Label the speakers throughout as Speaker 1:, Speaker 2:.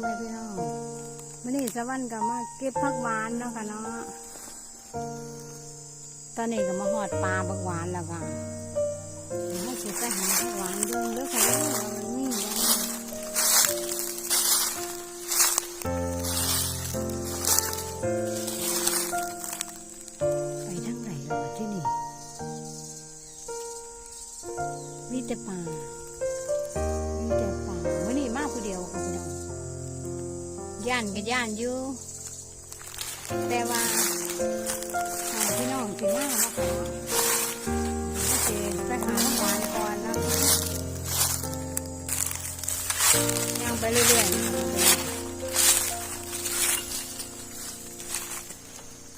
Speaker 1: แม่พี่น้องมื่อนี้สวรรค์ก็มาเก็บผักหวานเนาะค่ะเนาะ ตอนนี้ก็มาหอดปลาผักหวานแล้วค่ะให้สิไปหาผักหวานเบิ่งเด้อค่ะเด้อว่ามันมีบ่ไปทางไหนล่ะที่นี่มีแต่ป่าานก็ย่านอยู่แต่ว่าพี่น้องสิมาแล้วค่ะโอเคไปหาหวานก่อนแล้วย่างไปเรื่อยๆนะคะ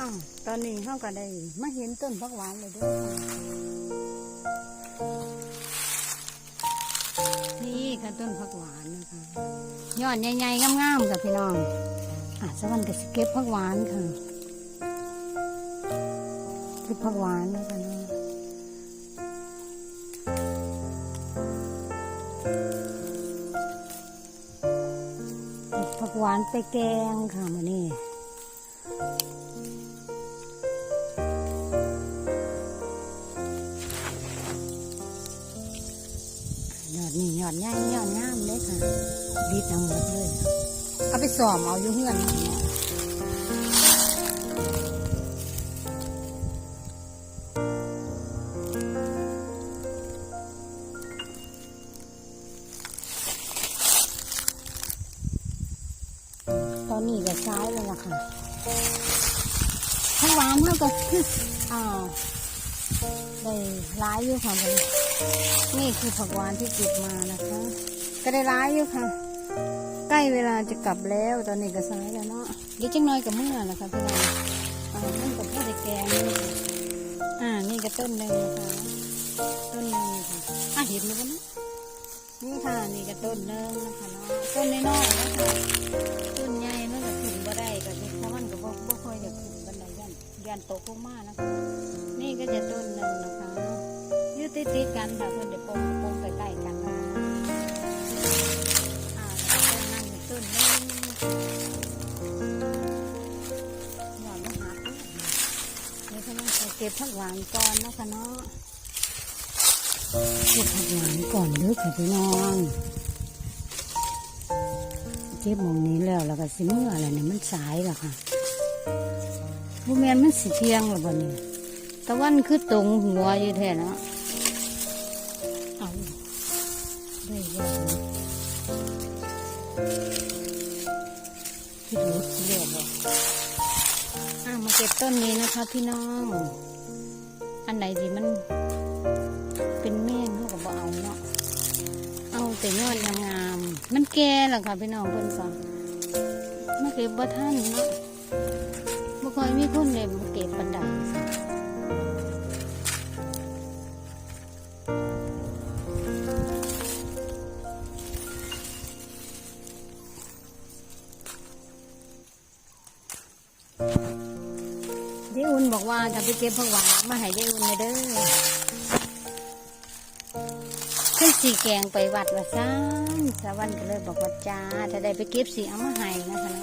Speaker 1: อ้าวตอนนี้เขาก็ได้มาเห็นต้นพักหวานเลยด้วย ค่ะนี่ค่ะต้นผักหวานนะคะยอดใหญ่ๆงามๆกับพี่น้องอะสวรรค์ก็สิเก็บผักหวานค่ะเก็บผักหวานนะคะเนาะผักหวานไปแกงค่ะมานี่ นี่ยอดใหญ่ยอดงามเลยค่ะดีทั้งหมดเลย เอาไปสอมเอาอยู่เฮือนนี่เนตอนนี้ก็ซ้ายเลยล่ะค่ะผักหวานเท่ากับออ้าได้ร้ายอยู่ค่ะมั นี่คือผักหวานที่เก็บมานะคะ ก็ได้ร้ายอยู่ค่ะ ใกล้เวลาจะกลับแล้วตอนนี้ก็สายแล้วเนาะเดี๋ยวจังน้อยกับเมื่อนะคะพี่น้องอ่ามันกับพ่อได้แกงอ่านี่ก็ต้นหนึ่งนะคะต้นหนึ่งค่ะอะเห็นไหมวะนะนี่ค่ะนี่ก็ต้นหนึ่งนะคะเนาะต้นน้อยๆนะคะต้นใหญ่มันก็ขึ้นบ่ได้ก็ที่เพราะมันก็บ่บ่ค่อยจะขึ้นบันไดยันยันโตกลงมานะคะนี่ก็จะต้นหนึ่งนะคะ ติดติดกันค่ะเพื่อนเดี๋ยวปงปงใกล้ๆกันนะคะอ่าแล้วก็ต้นนั่นต้นนึงหวานมหาดนี่เขาต้องเก็บผักหวานก่อนนะคะเนาะเก็บผักหวานก่อนเด้อค่ะพี่น้องเก็บมองนี้แล้วแล้วก็สิเมื่ออะไรเนี่ยมันสายแล้วค่ะบุแมนมันสิเที่ยงแล้วบ่เนี่ยตะวันคือตรงหัวอยู่แท้เนาะ คิดรู้เรียบบอกอะมาเก็บต้นนี้นะคะ พี่น้อง อันไหนที่มัน เป็นแม่งเขาก็บอเอาเนาะ เอาแต่ยอดงามๆมันแก่แล้วค่ะพี่น้องเพิ่อนก็มาเก็บบ่ท่านเนาะบ่ค่อยมีคนเลยมาเก็บปันไดเดอุ่นบอกว่าจะไปเก็บผักหวานมาให้เดอุ่นเลยเด้อขึ้นสีแกงไปวัดว่าซ่านสาวันก็เลยบอกว่าจ้าจะได้ไปเก็บสีเอามาให้นะคะ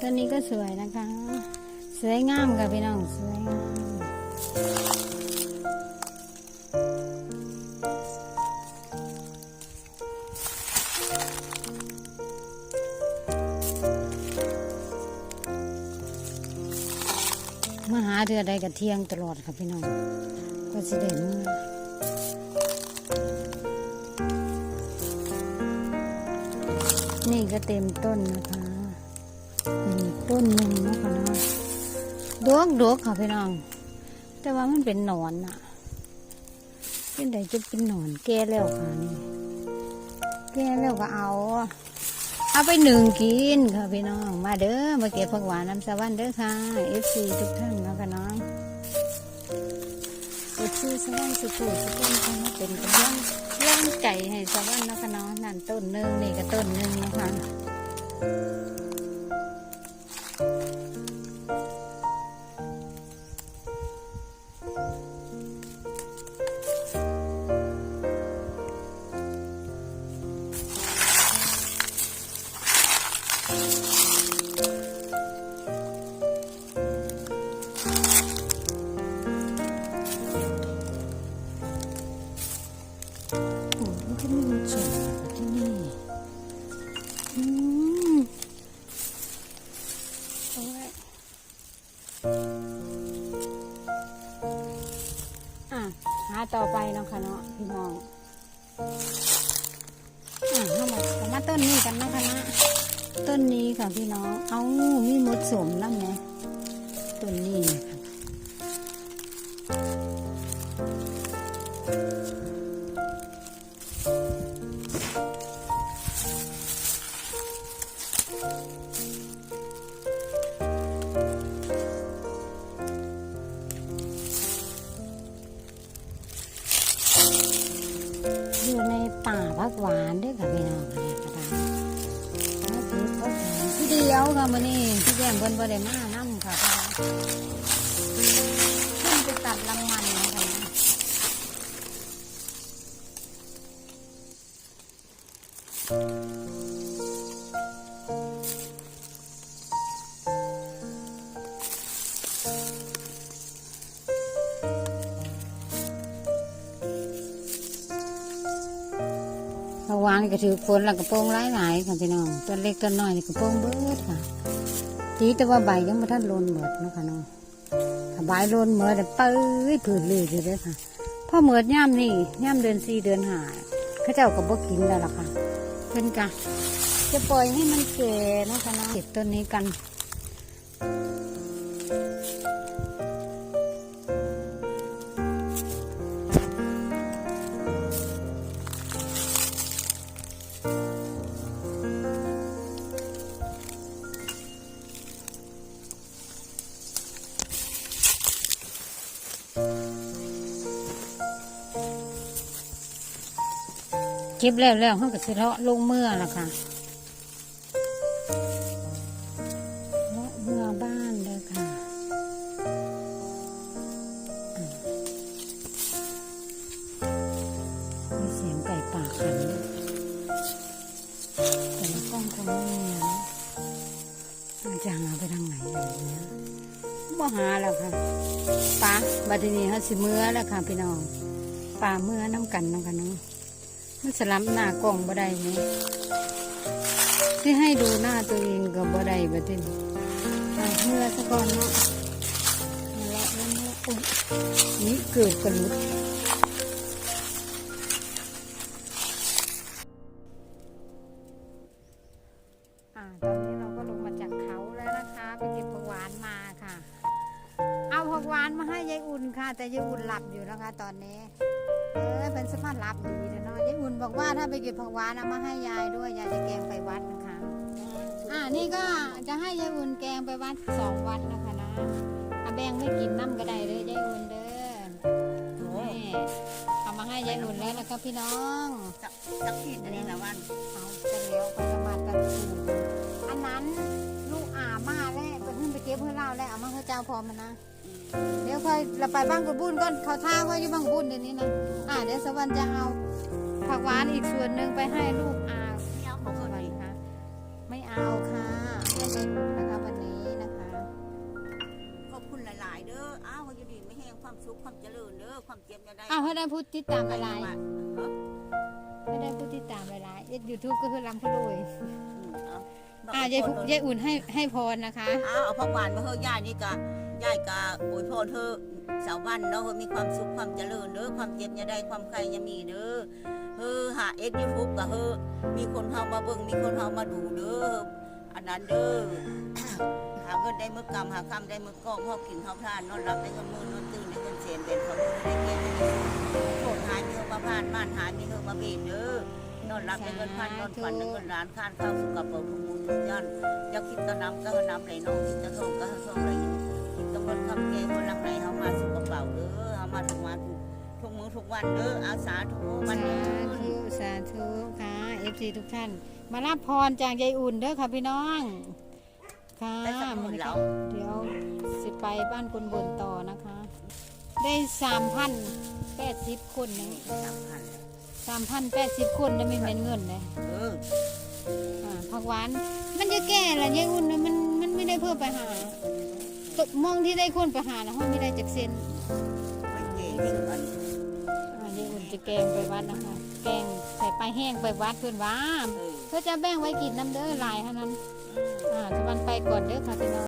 Speaker 1: ต้นนี้ก็สวยนะคะ สวยงามค่ะพี่น้องสวยงาม หาเดือใดกับเที่ยงตลอดค่ะพี่น้อง ก็สิเด่นนี่ก็เต็มต้นนะคะนี่ต้นหนึ่งนะคะเนาะดวกดวกค่ะพี่น้อง แต่ว่ามันเป็นหนอนอะเป็นไดจะเป็นหนอนแก่แล้วค่ะนี่แก่แล้วก็เอา เอาไปหนึ่งกินค่ะพี่น้อง มาเด้อมาเก็บผักหวานน้ำสะวันเด้อค่ะเอฟซีทุกท่านนะค่ะน้องกดชื่อสวรรค์สุขุสุขนค่ะมาเป็นกำลังร่างใจให้สวรรค์นะคะเนาะนั่นต้นหนึ่งนี่ก็ต้นหนึ่งนะคะ นนี้กันนะคะนะต้นนี้ค่ะพี่น้อง เอามีมดสมน้ำไงต้นนี้นะคะอยู่ในป่าพักหวานด้วยค่ะ ค่ะมื้อนี้พี่แก้มเพิ่นบ่ได้มานำค่ะ พักหวานก็ถือฝนแล้วกระโปรงหลายๆค่ะพี่น้องต้นเล็กต้นน้อยนี่กระโปรงเบิดค่ะตีแต่ว่าใบยังบ่ทันโลนหมดนะคะน้องถ้าใบโลนหมดแล้วเปื้อยผืนเลยอยู่เด้อค่ะพอเหมือดย่ามนี่ย่ามเดือนสี่เดือนหาเขาเจ้าก็บ่กินแล้วล่ะค่ะเพิ่นกะจะปล่อยให้มันแก่นะคะน้องเก็บต้นนี้กัน ก็บแล้วแล้วเขาก็สิเลาะลงเมื่อละค่ะเลาะเมื่อบ้านเลยค่ะมีเสียงไก่ป่าขันแต่ละกล้องคงไม่มีนะอาจจะหาไปทางไหนอะไรเงี้ยบ่หาแล้วค่ะป่าบัดนี้เขาสิเมื่อแล้วค่ะพี่น้องป่าเมื่อน้ำกันน้ำกันเนาะ มันสลับหน้ากล้องบ่ได้ไหมที่ให้ดูหน้าตัวเองก็บ่ได้บ่ตินเมื่อซะก่อนเนาะนั่นและนั่นแหละโอ้ยนี่เกือบกระลุดอ่าตอนนี้เราก็ลงมาจากเขาแล้วนะคะไปเก็บผักหวานมาค่ะเอาผักหวานมาให้ยายอุ่นค่ะ แต่ยายอุ่นหลับอยู่นะคะตอนนี้ เออเป็นสภาพรับดีเลยเนะ ยายอุ่นบอกว่าถ้าไปเก็บผักหวานเอามาให้ยายด้วยยายจะแกงไปวัดนะคะอ่านี่ก็จะให้ยายอุ่นแกงไปวัดสองวัดนะคะนะอาแบงไม่กินน้ำก็ได้เลยยายอุ่นเด้อนี่เอามาให้ยายอุ่นแล้วนะครับพี่น้อง
Speaker 2: จักจักขีดอันนี้ละวัน
Speaker 1: เอาจะเลี้ยวไปละมาตัดสูตรอันนั้นลูกอามาแล้วไปขึ้นไปเก็บเพื่อเล่าแล้วเอามาให้เจ้าพร้อมมันนะเดี๋ยวค่อยเราไปบ้างกุบุญก่อนเขาท่าไว้อยู่บ้างกุบุญเดี๋ยวนี้นะอ่าเดี๋ยวสวรรค์จะเอา ผักหวานอีกส่วนหนึ่งไปให้ลูกอา
Speaker 2: ไม่เอาของ
Speaker 1: ส
Speaker 2: คน
Speaker 1: วรร
Speaker 2: นี้
Speaker 1: ค์คะไม่เอาค่ะให้ยายอุ่นนะคะวันนี้นะคะ
Speaker 2: ขอบคุณหลาย ๆ เด้อ อ้าวอยู่ดีไม่แห้งความสุขความเจริญเด้อความเจ็บจะได้
Speaker 1: อ้าวให้ได้พูดติดตามหลาย
Speaker 2: ว่าเออ
Speaker 1: ๆให้ได้พูดติดตามหลายๆยูทูบก็คือลำพี่ลุย
Speaker 2: อืมเอา
Speaker 1: อ่ายายพุยายอุ่นให้ให้พรนะคะ
Speaker 2: อ้าวเอาผักหวานมาเฮ้ยยายนี่กะยายกะโอยพรเธอสาวบ้านเนาะเฮ้ยมีความสุขความเจริญเด้อความเจ็บจะได้ความใครจะมีเด้อ เฮ้อหาเอ็ดยูทูบกะเฮ้อมีคนเฮามาเบิ่งมีคนเฮามาดูเด้ออันนั้นเด้อหาเงินได้มือกำหาคำได้มือกองเฮากินเฮาทานนอนรับได้เงินมือนอนตื่นได้เงินเสียนเป็นขาเด้อได้เกียรติได้เงินโทษหายมีเฮามาผ่านม่านหายมีเฮามาเบียดเด้อนอนรับได้เงินพันนอนฝันได้เงินล้านคานข้าวสุกกระเป๋าทุกมูลทุกย่านอยากคิดตะน้ำก็น้ำไหลน้องคิดตะทองก็ให้ทองไหลอยู่คิดตะเงินคำแก่คนลังไหลเฮามาสุกกระเป๋าเด้อเฮามาทุกวันทุกมื้อ ทุกวันเด้ออาสาทุกวั
Speaker 1: สาน
Speaker 2: เด้อ
Speaker 1: ธุสาธุค่ะเอฟซีทุกท่าน มารับพรจากยายอุ่นเด้อค่ะพี่น้อง ค่ะ
Speaker 2: ได้สักหมื่นแล้ว
Speaker 1: เดี๋ยวสิไปบ้านคนบนต่อนะคะ ได้สามพันแปดสิบคนนะ
Speaker 2: สามพัน
Speaker 1: สามพันแปดสิบคนนะไม่เม็นเงินเลย
Speaker 2: เออ
Speaker 1: อ่าผักหวาน มันจะแก่ละยายอุ่นน่ะมันมันไม่ได้เพื่อไปหาตกมองที่ได้คนไปหาแล้วห้องไม่ได้จากเซ็น
Speaker 2: มันเก่งที่สุดอัน
Speaker 1: อันยายอุ่น จะแกงไปวัดนะคะ แกงใส่ปลาแห้งไปวัดเพื่อนว่า
Speaker 2: เพื่
Speaker 1: อจะแบ่งไว้กินน้ำเด้อหลายเท่านั้น อ่าสวรรค์ไปก่อนเด้อค่ะพี่น้อง